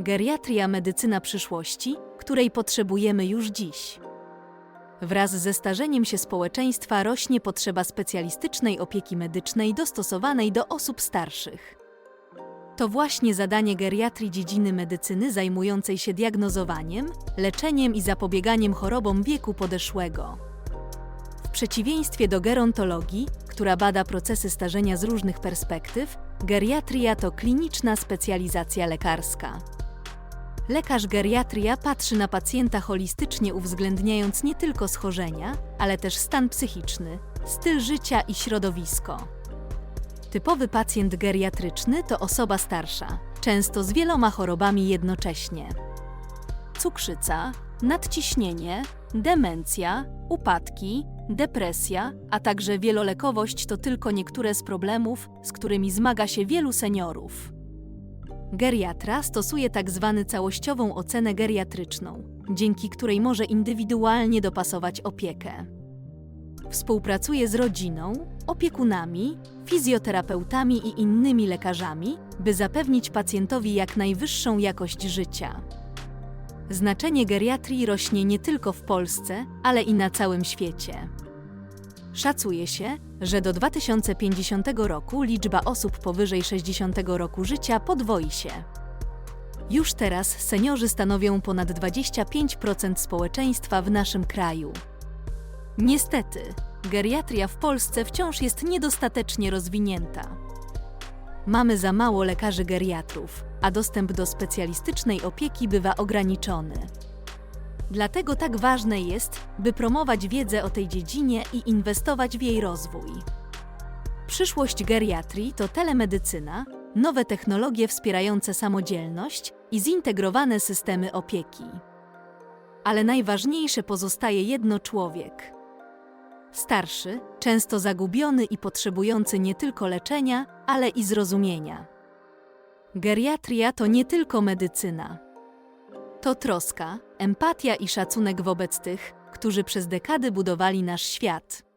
Geriatria medycyna przyszłości, której potrzebujemy już dziś. Wraz ze starzeniem się społeczeństwa rośnie potrzeba specjalistycznej opieki medycznej dostosowanej do osób starszych. To właśnie zadanie geriatrii dziedziny medycyny zajmującej się diagnozowaniem, leczeniem i zapobieganiem chorobom wieku podeszłego. W przeciwieństwie do gerontologii, która bada procesy starzenia z różnych perspektyw, geriatria to kliniczna specjalizacja lekarska. Lekarz geriatria patrzy na pacjenta holistycznie, uwzględniając nie tylko schorzenia, ale też stan psychiczny, styl życia i środowisko. Typowy pacjent geriatryczny to osoba starsza, często z wieloma chorobami jednocześnie. Cukrzyca, nadciśnienie, demencja, upadki, depresja, a także wielolekowość to tylko niektóre z problemów, z którymi zmaga się wielu seniorów. Geriatra stosuje tak zwaną całościową ocenę geriatryczną, dzięki której może indywidualnie dopasować opiekę. Współpracuje z rodziną, opiekunami, fizjoterapeutami i innymi lekarzami, by zapewnić pacjentowi jak najwyższą jakość życia. Znaczenie geriatrii rośnie nie tylko w Polsce, ale i na całym świecie. Szacuje się, że do 2050 roku liczba osób powyżej 60 roku życia podwoi się. Już teraz seniorzy stanowią ponad 25% społeczeństwa w naszym kraju. Niestety, geriatria w Polsce wciąż jest niedostatecznie rozwinięta. Mamy za mało lekarzy geriatrów, a dostęp do specjalistycznej opieki bywa ograniczony. Dlatego tak ważne jest, by promować wiedzę o tej dziedzinie i inwestować w jej rozwój. Przyszłość geriatrii to telemedycyna, nowe technologie wspierające samodzielność i zintegrowane systemy opieki. Ale najważniejsze pozostaje jedno człowiek. Starszy, często zagubiony i potrzebujący nie tylko leczenia, ale i zrozumienia. Geriatria to nie tylko medycyna. To troska, empatia i szacunek wobec tych, którzy przez dekady budowali nasz świat.